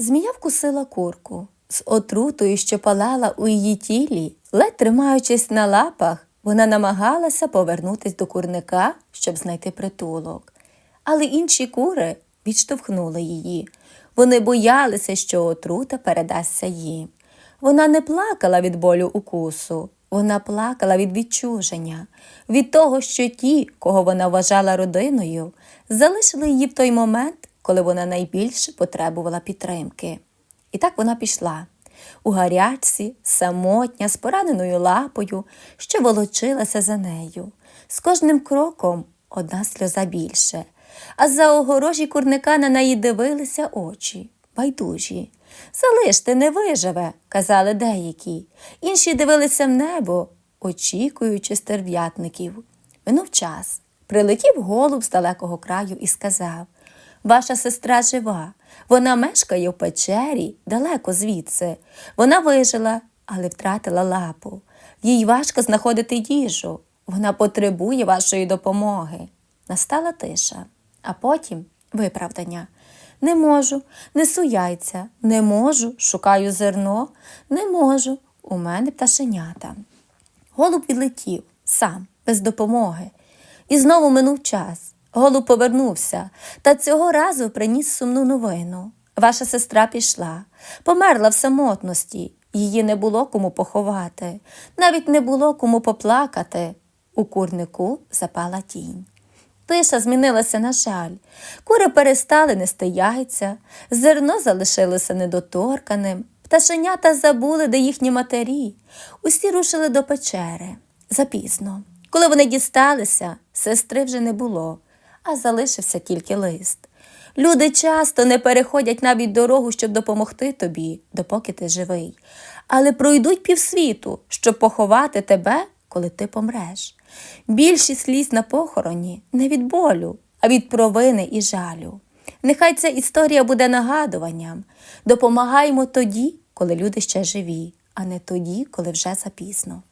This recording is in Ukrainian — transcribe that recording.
Змія вкусила курку. З отрутою, що палала у її тілі, ледь тримаючись на лапах, вона намагалася повернутись до курника, щоб знайти притулок. Але інші кури відштовхнули її. Вони боялися, що отрута передасться їм. Вона не плакала від болю укусу, вона плакала від відчуження, від того, що ті, кого вона вважала родиною, залишили її в той момент, коли вона найбільше потребувала підтримки. І так вона пішла. У гарячці, самотня, з пораненою лапою, що волочилася за нею. З кожним кроком одна сльоза більше, а за огорожі курника на неї дивилися очі, байдужі. Залиште, не виживе, казали деякі. Інші дивилися в небо, очікуючи стерв'ятників. Минув час. Прилетів голуб з далекого краю і сказав Ваша сестра жива. Вона мешкає в печері далеко звідси. Вона вижила, але втратила лапу. Їй важко знаходити їжу. Вона потребує вашої допомоги. Настала тиша, а потім виправдання. Не можу, несу яйця, не можу, шукаю зерно, не можу. У мене пташенята. Голуб відлетів сам, без допомоги. І знову минув час. Голуб повернувся, та цього разу приніс сумну новину. Ваша сестра пішла, померла в самотності, її не було кому поховати, навіть не було кому поплакати. У курнику запала тінь. Тиша змінилася на жаль. Кури перестали нести яйця, зерно залишилося недоторканим, пташенята забули, де їхні матері. Усі рушили до печери. Запізно. Коли вони дісталися, сестри вже не було, а залишився тільки лист. Люди часто не переходять навіть дорогу, щоб допомогти тобі, допоки ти живий, але пройдуть півсвіту, щоб поховати тебе, коли ти помреш. Більшість сліз на похороні не від болю, а від провини і жалю. Нехай ця історія буде нагадуванням. Допомагаємо тоді, коли люди ще живі, а не тоді, коли вже запізно.